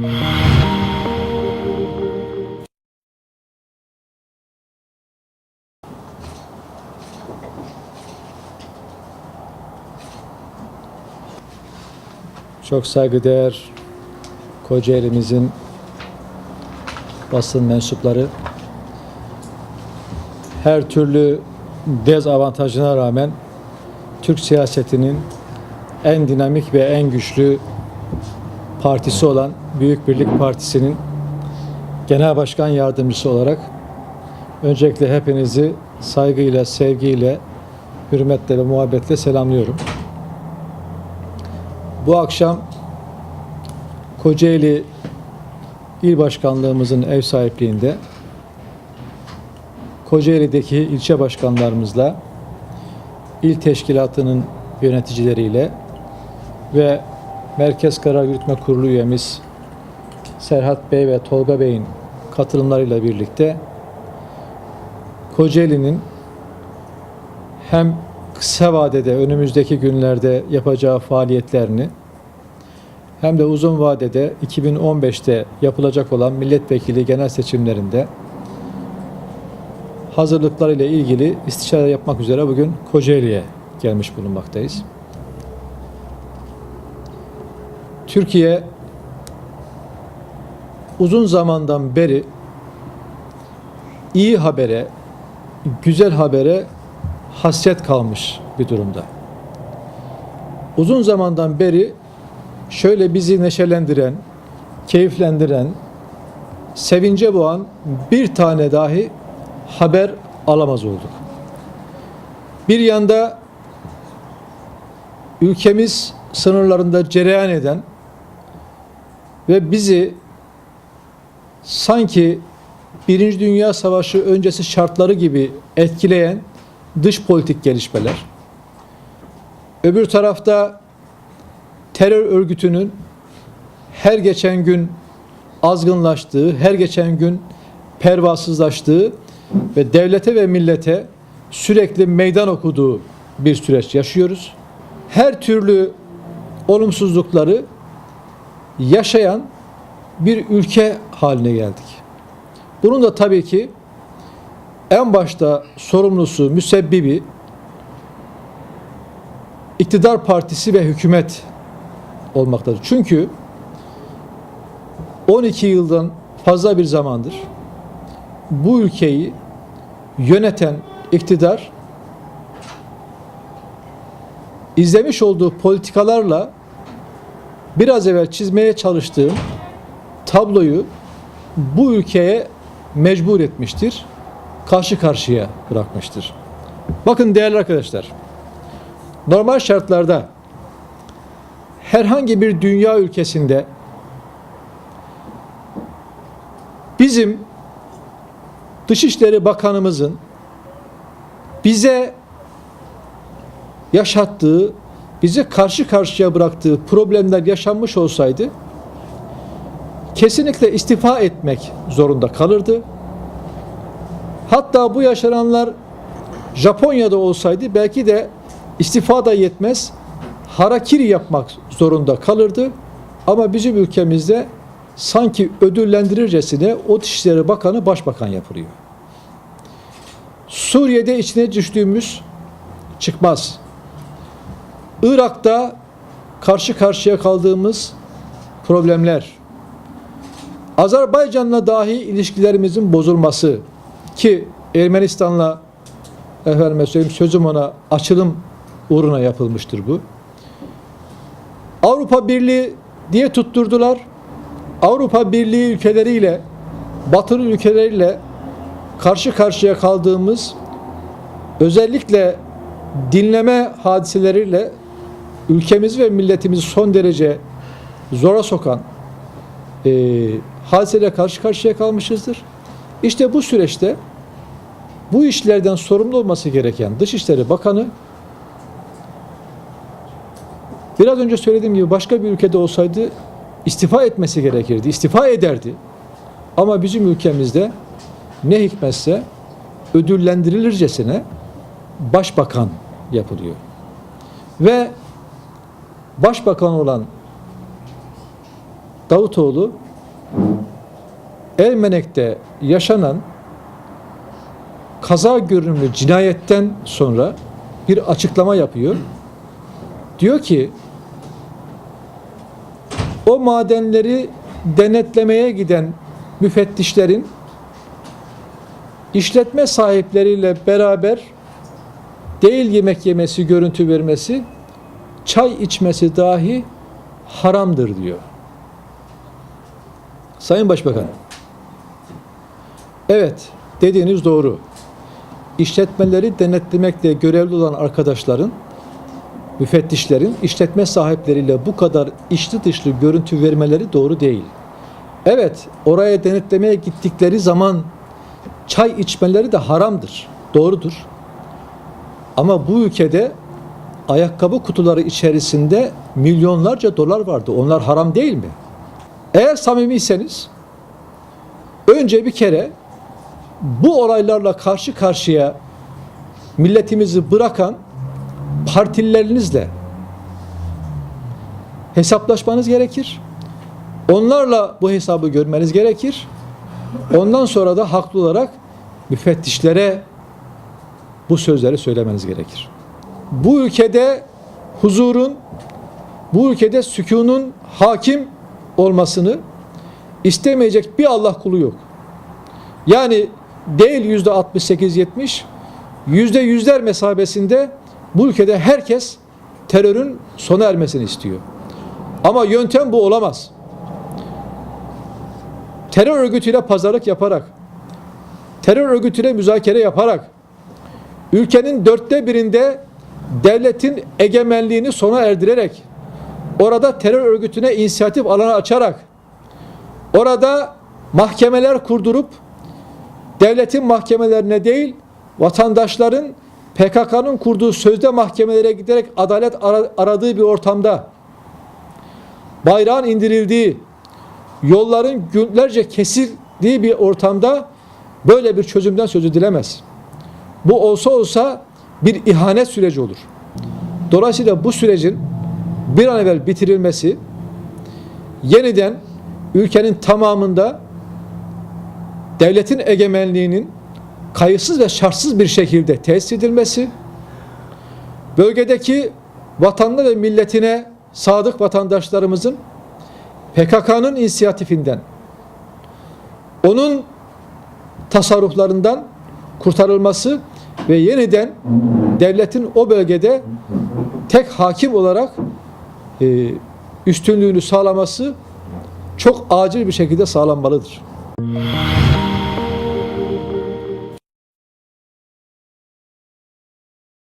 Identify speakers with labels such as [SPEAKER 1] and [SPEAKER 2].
[SPEAKER 1] Çok saygıdeğer Kocaeli'mizin basın mensupları her türlü dezavantajına rağmen Türk siyasetinin en dinamik ve en güçlü partisi olan Büyük Birlik Partisi'nin Genel Başkan Yardımcısı olarak öncelikle hepinizi saygıyla, sevgiyle, hürmetle ve muhabbetle selamlıyorum. Bu akşam Kocaeli İl Başkanlığımızın ev sahipliğinde Kocaeli'deki ilçe başkanlarımızla il teşkilatının yöneticileriyle ve Merkez Karar Yürütme Kurulu üyemiz Serhat Bey ve Tolga Bey'in katılımlarıyla birlikte Kocaeli'nin hem kısa vadede önümüzdeki günlerde yapacağı faaliyetlerini hem de uzun vadede 2015'te yapılacak olan milletvekili genel seçimlerinde hazırlıklarıyla ilgili istişare yapmak üzere bugün Kocaeli'ye gelmiş bulunmaktayız. Türkiye uzun zamandan beri iyi habere, güzel habere hasret kalmış bir durumda. Uzun zamandan beri şöyle bizi neşelendiren, keyiflendiren, sevince boğan bir tane dahi haber alamaz olduk. Bir yanda ülkemiz sınırlarında cereyan eden ve bizi sanki Birinci Dünya Savaşı öncesi şartları gibi etkileyen dış politik gelişmeler. Öbür tarafta terör örgütünün her geçen gün azgınlaştığı, her geçen gün pervasızlaştığı ve devlete ve millete sürekli meydan okuduğu bir süreç yaşıyoruz. Her türlü olumsuzlukları yaşayan bir ülke haline geldik. Bunun da tabii ki en başta sorumlusu, müsebbibi iktidar partisi ve hükümet olmaktadır. Çünkü 12 yıldan fazla bir zamandır bu ülkeyi yöneten iktidar izlemiş olduğu politikalarla biraz evvel çizmeye çalıştığım tabloyu bu ülkeye mecbur etmiştir. Karşı karşıya bırakmıştır. Bakın değerli arkadaşlar. Normal şartlarda herhangi bir dünya ülkesinde bizim Dışişleri Bakanımızın bize yaşattığı, bizi karşı karşıya bıraktığı problemler yaşanmış olsaydı kesinlikle istifa etmek zorunda kalırdı. Hatta bu yaşananlar Japonya'da olsaydı belki de istifa da yetmez, harakiri yapmak zorunda kalırdı. Ama bizim ülkemizde sanki ödüllendirircesine o Dışişleri Bakanı Başbakan yapılıyor. Suriye'de içine düştüğümüz çıkmaz. Irak'ta karşı karşıya kaldığımız problemler, Azerbaycan'la dahi ilişkilerimizin bozulması ki Ermenistan'la efendime söyleyeyim sözüm ona açılım uğruna yapılmıştır bu. Avrupa Birliği diye tutturdular. Avrupa Birliği ülkeleriyle batılı ülkeleriyle karşı karşıya kaldığımız özellikle dinleme hadiseleriyle ülkemizi ve milletimizi son derece zora sokan e, hadiseyle karşı karşıya kalmışızdır. İşte bu süreçte bu işlerden sorumlu olması gereken Dışişleri Bakanı biraz önce söylediğim gibi başka bir ülkede olsaydı istifa etmesi gerekirdi. İstifa ederdi. Ama bizim ülkemizde ne hikmetse ödüllendirilircesine başbakan yapılıyor. Ve başbakan olan Davutoğlu Ermenek'te yaşanan kaza görünümlü cinayetten sonra bir açıklama yapıyor. Diyor ki o madenleri denetlemeye giden müfettişlerin işletme sahipleriyle beraber değil yemek yemesi, görüntü vermesi, çay içmesi dahi haramdır diyor. Sayın Başbakan, evet dediğiniz doğru. İşletmeleri denetlemekle görevli olan arkadaşların, müfettişlerin işletme sahipleriyle bu kadar içli dışlı görüntü vermeleri doğru değil. Evet, oraya denetlemeye gittikleri zaman çay içmeleri de haramdır. Doğrudur. Ama bu ülkede ayakkabı kutuları içerisinde milyonlarca dolar vardı. Onlar haram değil mi? Eğer samimiyseniz önce bir kere bu olaylarla karşı karşıya milletimizi bırakan partililerinizle hesaplaşmanız gerekir. Onlarla bu hesabı görmeniz gerekir. Ondan sonra da haklı olarak müfettişlere bu sözleri söylemeniz gerekir. Bu ülkede huzurun, bu ülkede sükunun hakim olmasını istemeyecek bir Allah kulu yok. Yani değil yüzde 68-70, yüzde yüzler mesabesinde bu ülkede herkes terörün sona ermesini istiyor. Ama yöntem bu olamaz. Terör örgütüyle pazarlık yaparak, terör örgütüyle müzakere yaparak, ülkenin dörtte birinde devletin egemenliğini sona erdirerek, orada terör örgütüne inisiyatif alanı açarak, orada mahkemeler kurdurup, devletin mahkemelerine değil, vatandaşların PKK'nın kurduğu sözde mahkemelere giderek adalet ara- aradığı bir ortamda, bayrağın indirildiği, yolların günlerce kesildiği bir ortamda böyle bir çözümden söz edilemez. Bu olsa olsa bir ihanet süreci olur. Dolayısıyla bu sürecin bir an evvel bitirilmesi, yeniden ülkenin tamamında devletin egemenliğinin kayıtsız ve şartsız bir şekilde tesis edilmesi, bölgedeki vatanına ve milletine sadık vatandaşlarımızın PKK'nın inisiyatifinden, onun tasarruflarından kurtarılması ve yeniden devletin o bölgede tek hakim olarak e, üstünlüğünü sağlaması çok acil bir şekilde sağlanmalıdır.